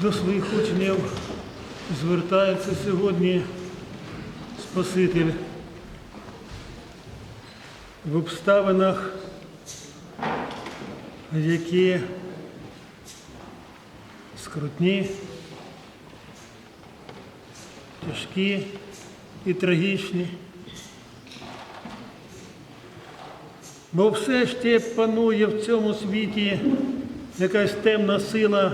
До своїх учнів звертається сьогодні Спаситель в обставинах, які скрутні, тяжкі і трагічні. Бо все ще панує в цьому світі якась темна сила,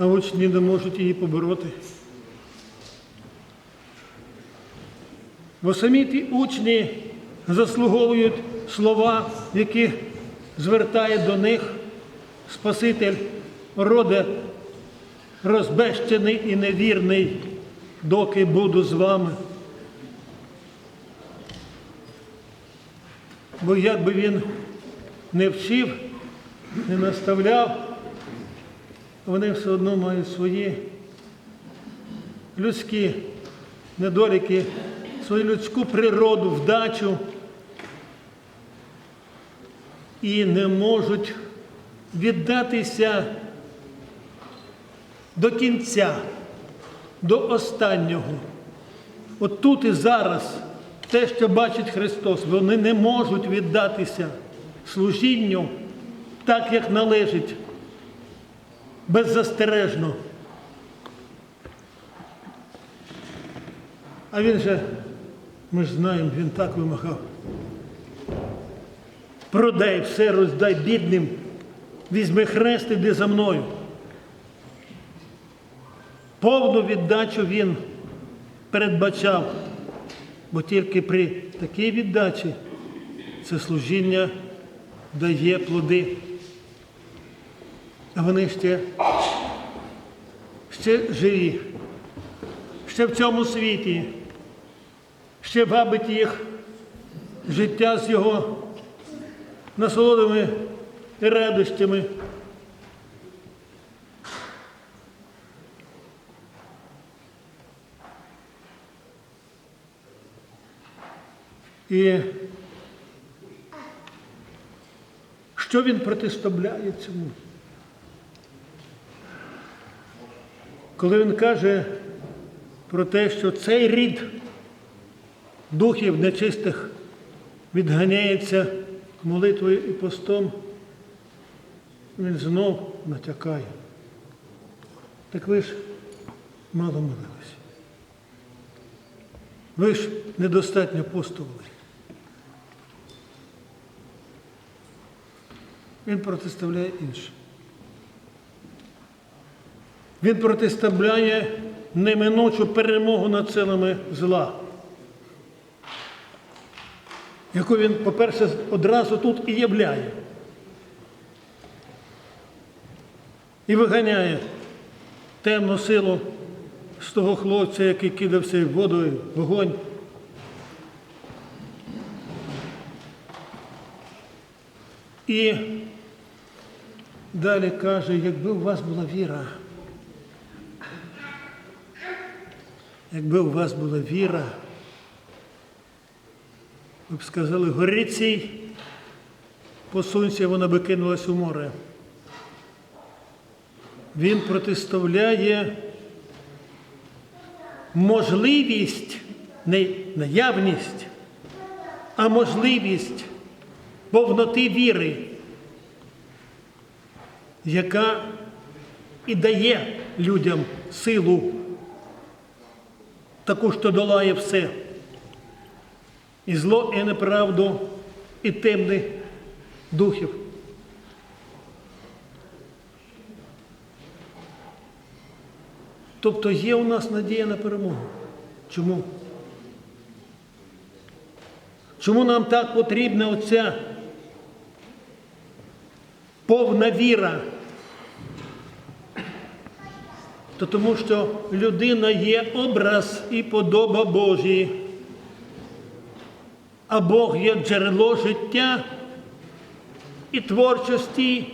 а учні не можуть її побороти. Бо самі ті учні заслуговують слова, які звертає до них Спаситель, роде розбещений і невірний, доки буду з вами. Бо як би він не вчив, не наставляв, вони все одно мають свої людські недоліки, свою людську природу, вдачу і не можуть віддатися до кінця, до останнього. От тут і зараз те, що бачить Христос, вони не можуть віддатися служінню так, як належить, беззастережно. А він же, ми ж знаємо, він так вимагав. Продай все, роздай бідним, візьми хрест, іди за мною. Повну віддачу він передбачав, бо тільки при такій віддачі це служіння дає плоди. Вони ще, ще живі, ще в цьому світі, ще вабить їх життя з його насолодами і радощами. І що він протиставляє цьому? Коли він каже про те, що цей рід духів нечистих відганяється молитвою і постом, він знов натякає. Так ви ж мало молилися. Ви ж недостатньо постували. Він протиставляє інше. Він протиставляє неминучу перемогу над силами зла, яку він, по-перше, одразу тут і являє. І виганяє темну силу з того хлопця, який кидався в воду, в вогонь. І далі каже, якби у вас була віра, якби у вас була віра, ви б сказали, гори цій, посунься, вона би кинулась у море. Він протиставляє можливість, не наявність, а можливість повноти віри, яка і дає людям силу, таку, що долає все. І зло, і неправду, і темних духів. Тобто є у нас надія на перемогу. Чому? Чому нам так потрібна оця повна віра? То тому що людина є образ і подоба Божій, а Бог є джерело життя і творчості,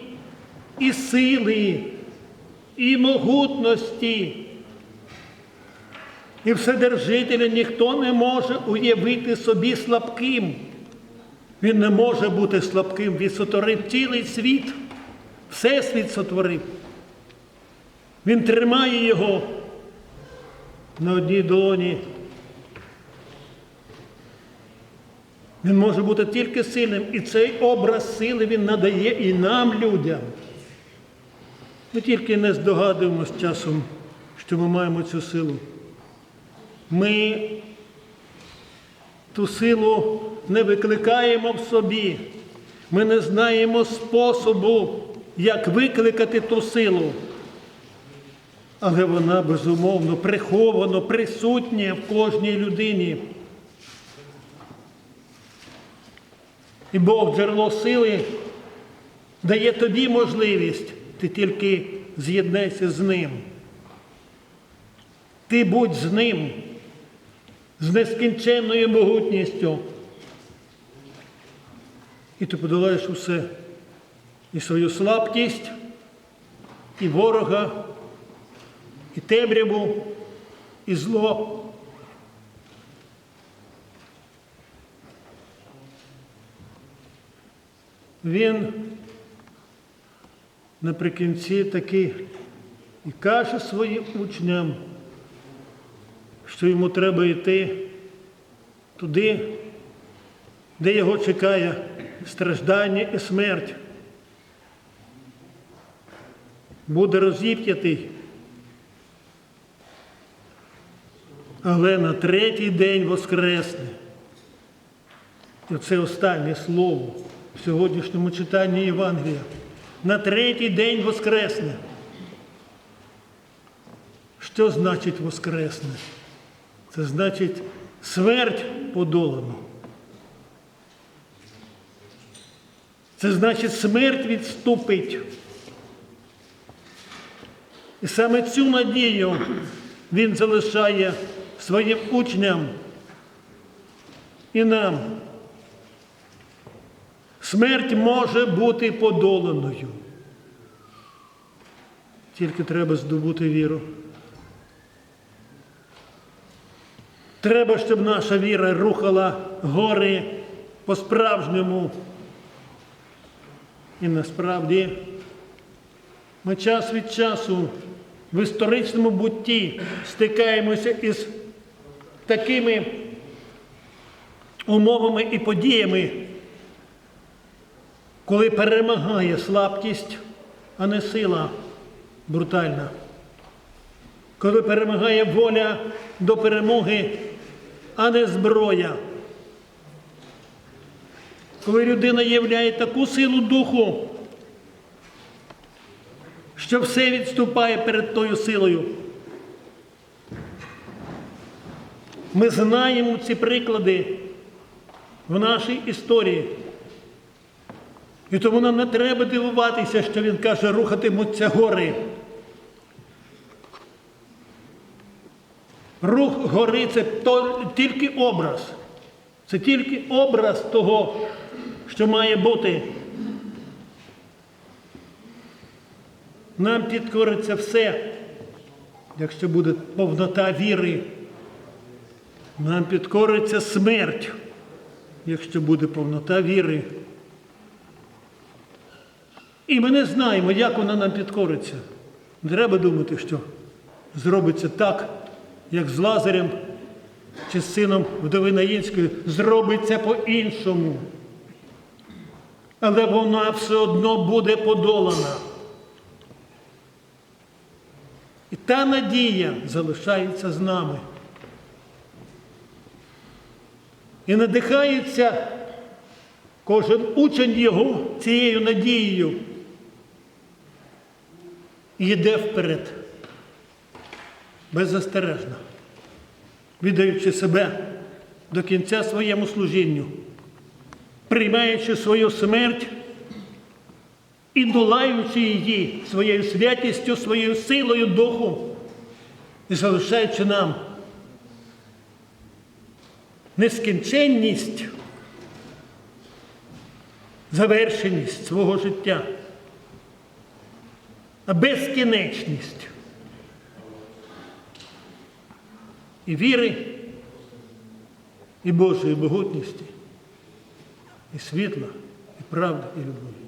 і сили, і могутності. І Вседержителя ніхто не може уявити собі слабким. Він не може бути слабким, він сотворив цілий світ Всесвіт сотворив. Він тримає його на одній долоні. Він може бути тільки сильним, і цей образ сили він надає і нам, людям. Ми тільки не здогадуємося часом, що ми маємо цю силу. Ми ту силу не викликаємо в собі. Ми не знаємо способу, як викликати ту силу. Але вона безумовно приховано присутня в кожній людині. І Бог джерело сили дає тобі можливість, ти тільки з'єднайся з ним. Ти будь з ним, з нескінченною могутністю. І ти подолаєш усе і свою слабкість, і ворога, і темряву, і зло. Він наприкінці таки і каже своїм учням, що йому треба йти туди, де його чекає страждання і смерть. Буде розіп'ятий. Але на третій день воскресне. І це останнє слово в сьогоднішньому читанні Євангелія. На третій день воскресне. Що значить воскресне? Це значить смерть подолана. Це значить смерть відступить. І саме цю надію він залишає своїм учням і нам. Смерть може бути подоланою. Тільки треба здобути віру. Треба, щоб наша віра рухала гори по-справжньому. І насправді ми час від часу в історичному бутті стикаємося із такими умовами і подіями, коли перемагає слабкість, а не сила брутальна. Коли перемагає воля до перемоги, а не зброя. Коли людина являє таку силу духу, що все відступає перед тою силою. Ми знаємо ці приклади в нашій історії. І тому нам не треба дивуватися, що він каже, рухатимуться гори. Рух гори це тільки образ. Це тільки образ того, що має бути. Нам підкориться все, якщо буде повнота віри. Нам підкориться смерть, якщо буде повнота віри. І ми не знаємо, як вона нам підкориться. Треба думати, що зробиться так, як з Лазарем чи з сином вдови Наїнської, зробиться по-іншому. Але вона все одно буде подолана. І та надія залишається з нами. І надихається кожен учень його цією надією. І йде вперед, беззастережно, віддаючи себе до кінця своєму служінню, приймаючи свою смерть і долаючи її своєю святістю, своєю силою духу і залишаючи нам нескінченність, завершеність свого життя, а безкінечність і віри, і Божої могутності, і світла, і правди, і любові.